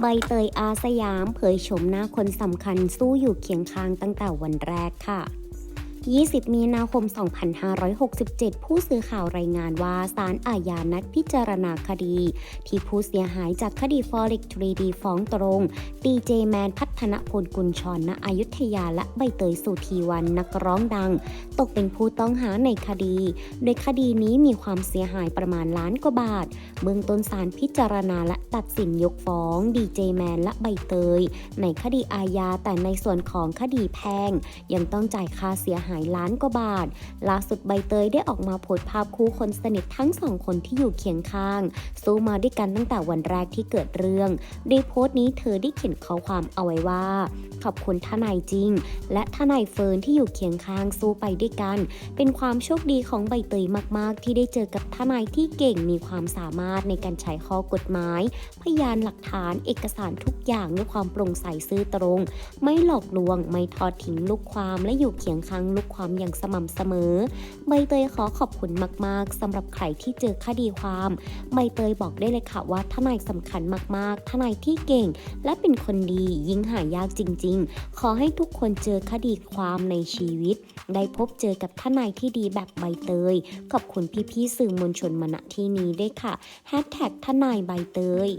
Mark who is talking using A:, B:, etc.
A: ใบเตยอาสยามเผยโฉมหน้าคนสำคัญสู้อยู่เคียงข้างตั้งแต่วันแรกค่ะ 20 มีนาคม 2567 ผู้สื่อข่าวรายงานว่าศาลอาญานัดพิจารณาคดี ที่ผู้เสียหายจากคดี Forex 3D ฟ้องตรงดีเจแมนพัฒนพลกุลชรณอยุธยาและใบเตยสุธีวันนักร้องดัง ตกเป็นผู้ต้องหาในคดี โดยคดีนี้มีความเสียหายประมาณล้านกว่าบาท เบื้องต้นศาลพิจารณาและตัดสินยกฟ้องดีเจแมนและใบเตย ในคดีอาญาแต่ในส่วนของคดีแพงยังต้องจ่ายค่าเสียหายล้านกว่าบาท ล่าสุดใบเตยได้ออกมาโพสต์ภาพคู่คนสนิททั้งสองคนที่อยู่เคียงข้าง สู้มาด้วยกันตั้งแต่วันแรกที่เกิดเรื่องในโพสต์นี้เธอได้เขียนข้อความเอาไว้ว่า ขอบคุณทนายจริง และทนายเฟิร์นที่อยู่เคียงข้างสู้ไปด้วยกัน เป็นความโชคดีของใบเตยมาก ๆ ที่ได้เจอกับทนายที่เก่งมีความสามารถในการใช้ข้อกฎหมาย พยานหลักฐานเอกสารทุกอย่างด้วยความโปร่งใสซื่อตรง ไม่หลอกลวง ไม่ทอดทิ้งลูกความและอยู่เคียงข้างลูกความอย่างสม่ำเสมอ ใบเตยขอขอบคุณมากๆสำหรับใครที่เจอคดีความ ใบเตยบอกได้เลยค่ะว่าทนายสำคัญมากๆ ทนายที่เก่ง และเป็นคนดียิ่งหายากจริง ๆ ขอให้ทุกคนเจอคดีความในชีวิต ได้พบเจอกับทนายที่ดีแบบใบเตย ขอบคุณพี่ๆสื่อมวลชนมาณที่นี้ด้วยค่ะแฮชแท็กทนายใบเตย